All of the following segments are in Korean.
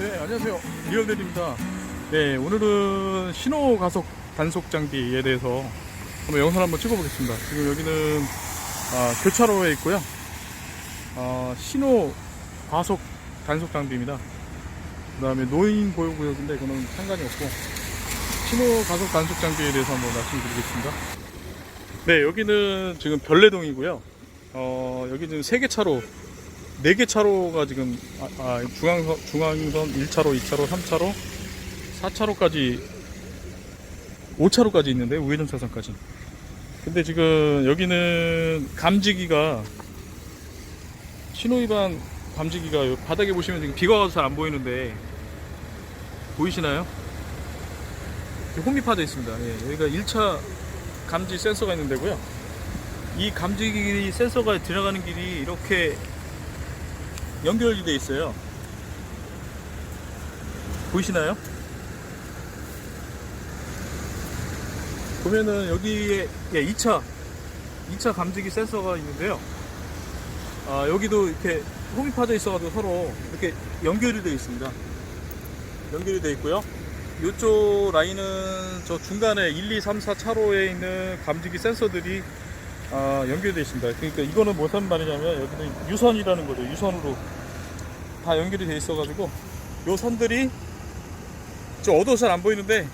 네, 안녕하세요. 리얼델입니다. 네, 오늘은 신호 가속 단속 장비에 대해서 한번 영상 한번 찍어보겠습니다. 지금 여기는 아, 교차로에 있고요. 아, 신호 과속 단속 장비입니다. 그 다음에 노인 보호구역인데 그거는 상관이 없고 신호 가속 단속 장비에 대해서 한번 말씀드리겠습니다. 네, 여기는 지금 별내동이고요. 어, 여기는 세개 차로 네 개 차로가 지금 아, 아, 중앙선 중앙선 1차로, 2차로, 3차로, 4차로까지 5차로까지 있는데 우회전 차선까지. 근데 지금 여기는 감지기가 신호위반 감지기가 요 바닥에 보시면 지금 비가 와서 잘 안 보이는데 보이시나요? 홈이 파져 있습니다. 예, 여기가 1차 감지 센서가 있는 데고요. 이 감지기 센서가 들어가는 길이 이렇게 연결이 돼 있어요. 보이시나요? 보면은 여기에 예, 2차 2차 감지기 센서가 있는데요. 아, 여기도 이렇게 홈이 파져 있어가지고 서로 이렇게 연결이 되어 있습니다. 연결이 되어 있고요. 이쪽 라인은 저 중간에 1, 2, 3, 4 차로에 있는 감지기 센서들이 아, 연결되어 있습니다. 그러니까 이거는 무슨 말이냐면 여기는 유선이라는 거죠. 유선으로 다 연결이 되어 있어가지고 요 선들이 저 어두워서 잘 안 보이는데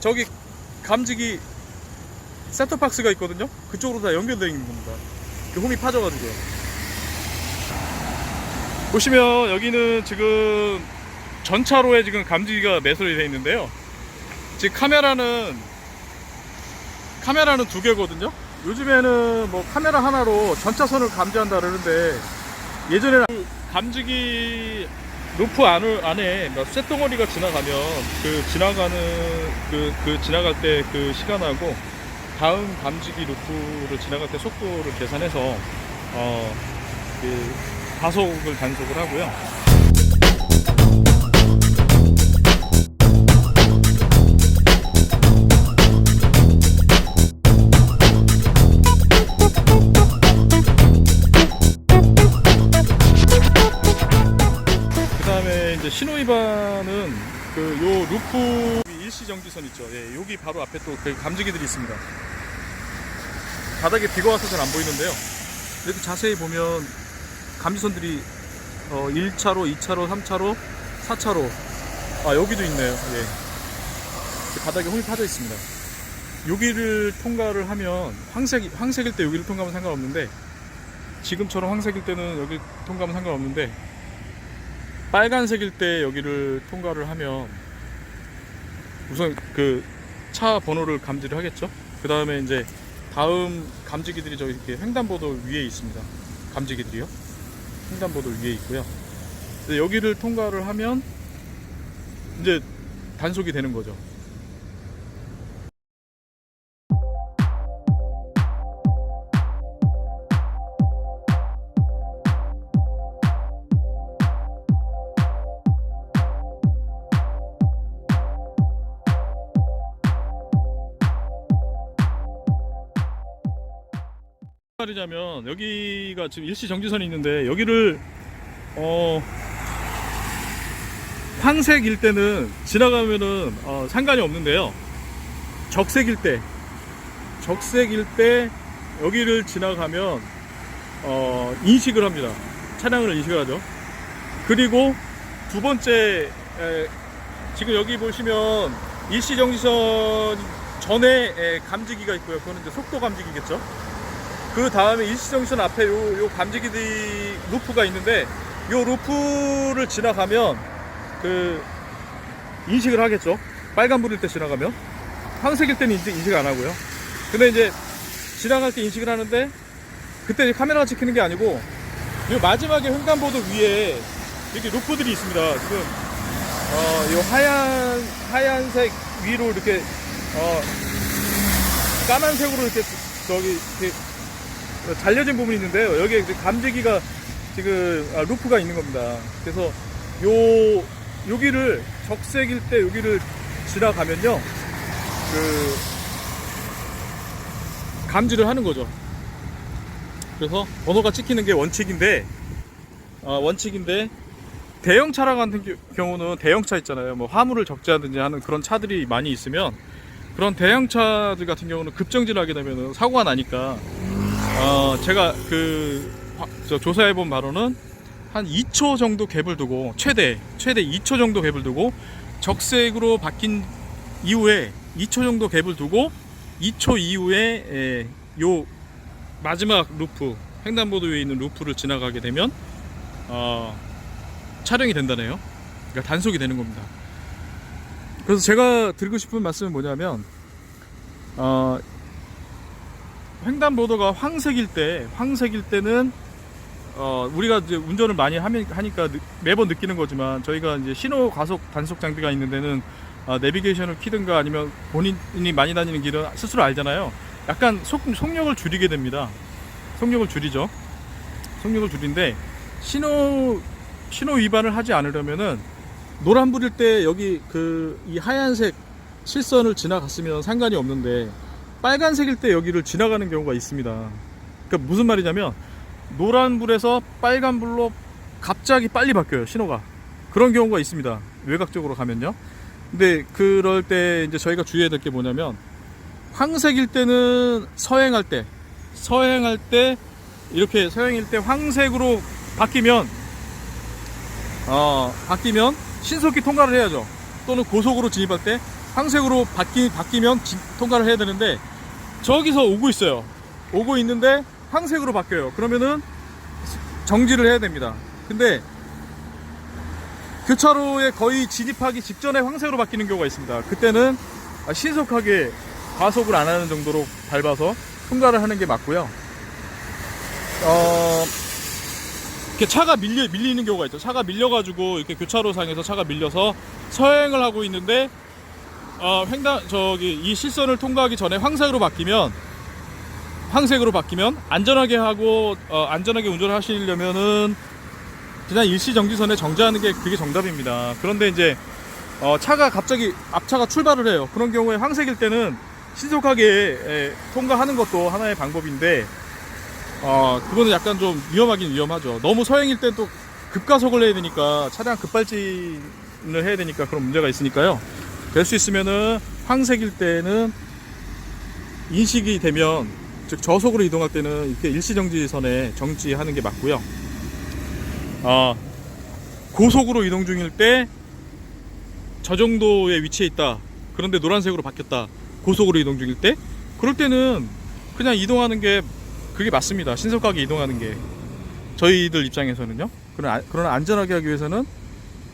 저기 감지기 셋톱박스가 있거든요. 그쪽으로 다 연결되어 있는 겁니다. 그 홈이 파져가지고요. 보시면 여기는 지금 전차로에 지금 감지기가 매설이 되어 있는데요. 지금 카메라는 카메라는 두 개거든요. 요즘에는 뭐 카메라 하나로 전차선을 감지한다 그러는데 예전에는 그 감지기 루프 안을, 안에 몇 쇳덩어리가 지나가면 그 지나가는 그, 그 지나갈 때 그 시간하고 다음 감지기 루프를 지나갈 때 속도를 계산해서 어, 그 가속을 단속을 하고요. 루프 일시 정지선 있죠. 예, 여기 바로 앞에 또 그 감지기들이 있습니다. 바닥에 비가 와서 잘 안 보이는데요. 이렇게 자세히 보면 감지선들이 어, 1차로, 2차로, 3차로, 4차로 아 여기도 있네요. 예. 바닥에 홈이 파져 있습니다. 여기를 통과를 하면 황색 황색일 때 여기를 통과하면 상관없는데 지금처럼 황색일 때는 여기 통과하면 상관없는데 빨간색일 때 여기를 통과를 하면 우선 그 차 번호를 감지를 하겠죠. 그 다음에 이제 다음 감지기들이 저기 이렇게 횡단보도 위에 있습니다. 감지기들이요. 횡단보도 위에 있고요. 여기를 통과를 하면 이제 단속이 되는 거죠. 말이자면 여기가 지금 일시 정지선이 있는데 여기를 어 황색일 때는 지나가면은 어, 상관이 없는데요. 적색일 때 적색일 때 여기를 지나가면 어, 인식을 합니다. 차량을 인식을 하죠. 그리고 두 번째 에, 지금 여기 보시면 일시 정지선 전에 에, 감지기가 있고요. 그거는 이제 속도 감지기겠죠. 그 다음에 일시정지선 앞에 요, 요 감지기들이 루프가 있는데 요 루프를 지나가면 그 인식을 하겠죠. 빨간불일 때 지나가면 황색일 때는 인식, 인식 안 하고요. 근데 이제 지나갈 때 인식을 하는데 그때 이제 카메라가 찍히는 게 아니고 요 마지막에 횡단보도 위에 이렇게 루프들이 있습니다. 지금 어, 요 하얀 하얀색 위로 이렇게 어, 까만색으로 이렇게 저기 이렇게 잘려진 부분이 있는데요. 여기에 이제 감지기가 지금 아, 루프가 있는 겁니다. 그래서 요 여기를 적색일 때 여기를 지나가면요, 그 감지를 하는 거죠. 그래서 번호가 찍히는 게 원칙인데 아, 원칙인데 대형 차량 같은 겨- 경우는 대형차 있잖아요. 뭐 화물을 적재하든지 하는 그런 차들이 많이 있으면 그런 대형차들 같은 경우는 급정지를 하게 되면 사고가 나니까 어, 제가 그 조사해 본 바로는 한 2초 정도 갭을 두고 최대 최대 2초 정도 갭을 두고 적색으로 바뀐 이후에 2초 정도 갭을 두고 2초 이후에 에, 요 마지막 루프 횡단보도 위에 있는 루프를 지나가게 되면 어, 촬영이 된다네요. 그러니까 단속이 되는 겁니다. 그래서 제가 드리고 싶은 말씀은 뭐냐면 어, 횡단보도가 황색일 때 황색일 때는 어, 우리가 이제 운전을 많이 하니까 느- 매번 느끼는 거지만 저희가 이제 신호 가속 단속 장비가 있는 데는 어, 내비게이션을 키든가 아니면 본인이 많이 다니는 길은 스스로 알잖아요. 약간 속, 속력을 줄이게 됩니다. 속력을 줄이죠. 속력을 줄인데 신호 신호 위반을 하지 않으려면은 노란불일 때 여기 그 이 하얀색 실선을 지나갔으면 상관이 없는데 빨간색일 때 여기를 지나가는 경우가 있습니다. 그러니까 무슨 말이냐면 노란불에서 빨간불로 갑자기 빨리 바뀌어요 신호가. 그런 경우가 있습니다 외곽적으로 가면요. 근데 그럴 때 이제 저희가 주의해야 될 게 뭐냐면 황색일 때는 서행할 때 서행할 때 이렇게 서행일 때 황색으로 바뀌면 어 바뀌면 신속히 통과를 해야죠. 또는 고속으로 진입할 때 황색으로 바뀌 바뀌면 진- 통과를 해야 되는데 저기서 오고 있어요. 오고 있는데 황색으로 바뀌어요. 그러면은 정지를 해야 됩니다. 근데 교차로에 거의 진입하기 직전에 황색으로 바뀌는 경우가 있습니다. 그때는 신속하게 과속을 안 하는 정도로 밟아서 통과를 하는 게 맞고요. 어 이렇게 차가 밀려 밀리는 경우가 있죠. 차가 밀려가지고 이렇게 교차로 상에서 차가 밀려서 서행을 하고 있는데 어, 횡단 저기 이 실선을 통과하기 전에 황색으로 바뀌면 황색으로 바뀌면 안전하게 하고 어, 안전하게 운전을 하시려면은 그냥 일시 정지선에 정지하는 게 그게 정답입니다. 그런데 이제 어, 차가 갑자기 앞차가 출발을 해요. 그런 경우에 황색일 때는 신속하게 에, 통과하는 것도 하나의 방법인데 어, 그거는 약간 좀 위험하긴 위험하죠. 너무 서행일 때또 급가속을 해야 되니까 차량 급발진을 해야 되니까 그런 문제가 있으니까요. 될 수 있으면은 황색일 때는 인식이 되면 즉 저속으로 이동할 때는 이렇게 일시정지선에 정지하는 게 맞고요. 어, 고속으로 이동 중일 때 저 정도의 위치에 있다. 그런데 노란색으로 바뀌었다. 고속으로 이동 중일 때 그럴 때는 그냥 이동하는 게 그게 맞습니다. 신속하게 이동하는 게 저희들 입장에서는요. 그러나, 안전하게 하기 위해서는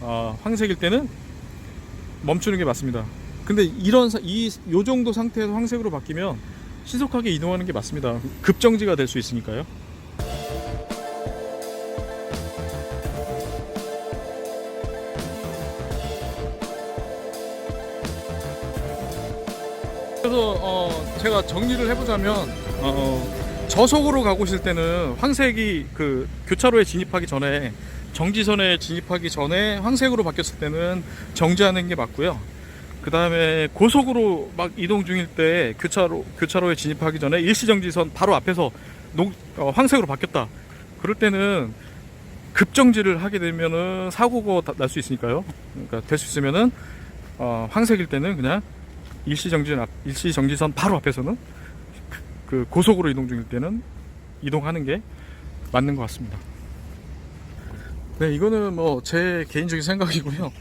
어, 황색일 때는 멈추는 게 맞습니다. 근데 이런 사- 이, 요 정도 상태에서 황색으로 바뀌면 신속하게 이동하는 게 맞습니다. 급정지가 될 수 있으니까요. 그래서 어, 제가 정리를 해보자면 어, 저속으로 가고 있을 때는 황색이 그 교차로에 진입하기 전에 정지선에 진입하기 전에 황색으로 바뀌었을 때는 정지하는 게 맞고요. 그 다음에 고속으로 막 이동 중일 때 교차로 교차로에 진입하기 전에 일시정지선 바로 앞에서 녹, 어, 황색으로 바뀌었다. 그럴 때는 급정지를 하게 되면은 사고가 날 수 있으니까요. 그러니까 될 수 있으면은 어, 황색일 때는 그냥 일시정지 앞 일시정지선 바로 앞에서는 그, 그 고속으로 이동 중일 때는 이동하는 게 맞는 것 같습니다. 네, 이거는 뭐 제 개인적인 생각이고요.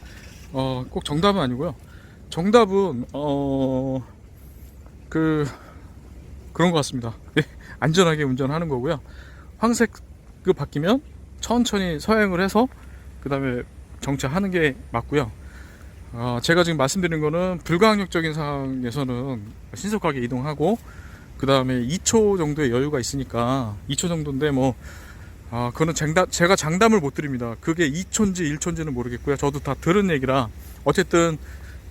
어, 꼭 정답은 아니고요. 정답은 어, 그 그런 것 같습니다. 네, 안전하게 운전하는 거고요. 황색 그 바뀌면 천천히 서행을 해서 그 다음에 정차하는 게 맞고요. 어, 제가 지금 말씀드린 거는 불가항력적인 상황에서는 신속하게 이동하고 그 다음에 2초 정도의 여유가 있으니까 2초 정도인데 뭐 아, 그거는 장담, 제가 장담을 못 드립니다. 그게 2초인지 1초인지는 모르겠고요. 저도 다 들은 얘기라 어쨌든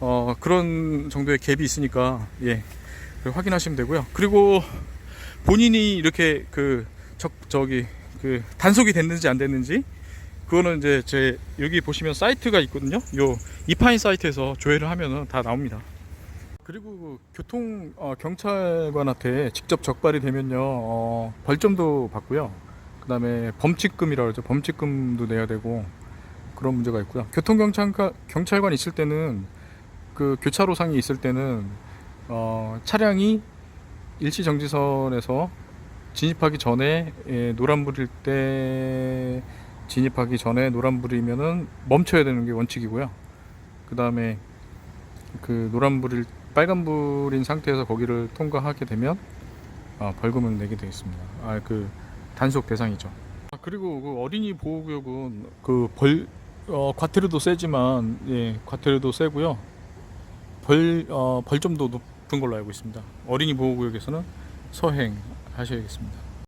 어, 그런 정도의 갭이 있으니까 예그 확인하시면 되고요. 그리고 본인이 이렇게 그 적, 저기 그 단속이 됐는지 안 됐는지 그거는 이제 제 여기 보시면 사이트가 있거든요. 요 이파인 사이트에서 조회를 하면은 다 나옵니다. 그리고 그 교통 어, 경찰관한테 직접 적발이 되면요 어, 벌점도 받고요. 그다음에 범칙금이라고 그러죠. 범칙금도 내야 되고 그런 문제가 있고요. 교통경찰관 경찰관 있을 때는 그 교차로상이 있을 때는 어, 차량이 일시 정지선에서 진입하기 전에 예, 노란불일 때 진입하기 전에 노란불이면은 멈춰야 되는 게 원칙이고요. 그 다음에 그 노란불일 빨간불인 상태에서 거기를 통과하게 되면 아, 벌금을 내게 되어 있습니다. 아, 그 단속 대상이죠. 아, 그리고 그 어린이 보호구역은 그 벌, 어, 과태료도 세지만, 예, 과태료도 세고요. 벌, 어, 벌점도 높은 걸로 알고 있습니다. 어린이 보호구역에서는 서행 하셔야겠습니다.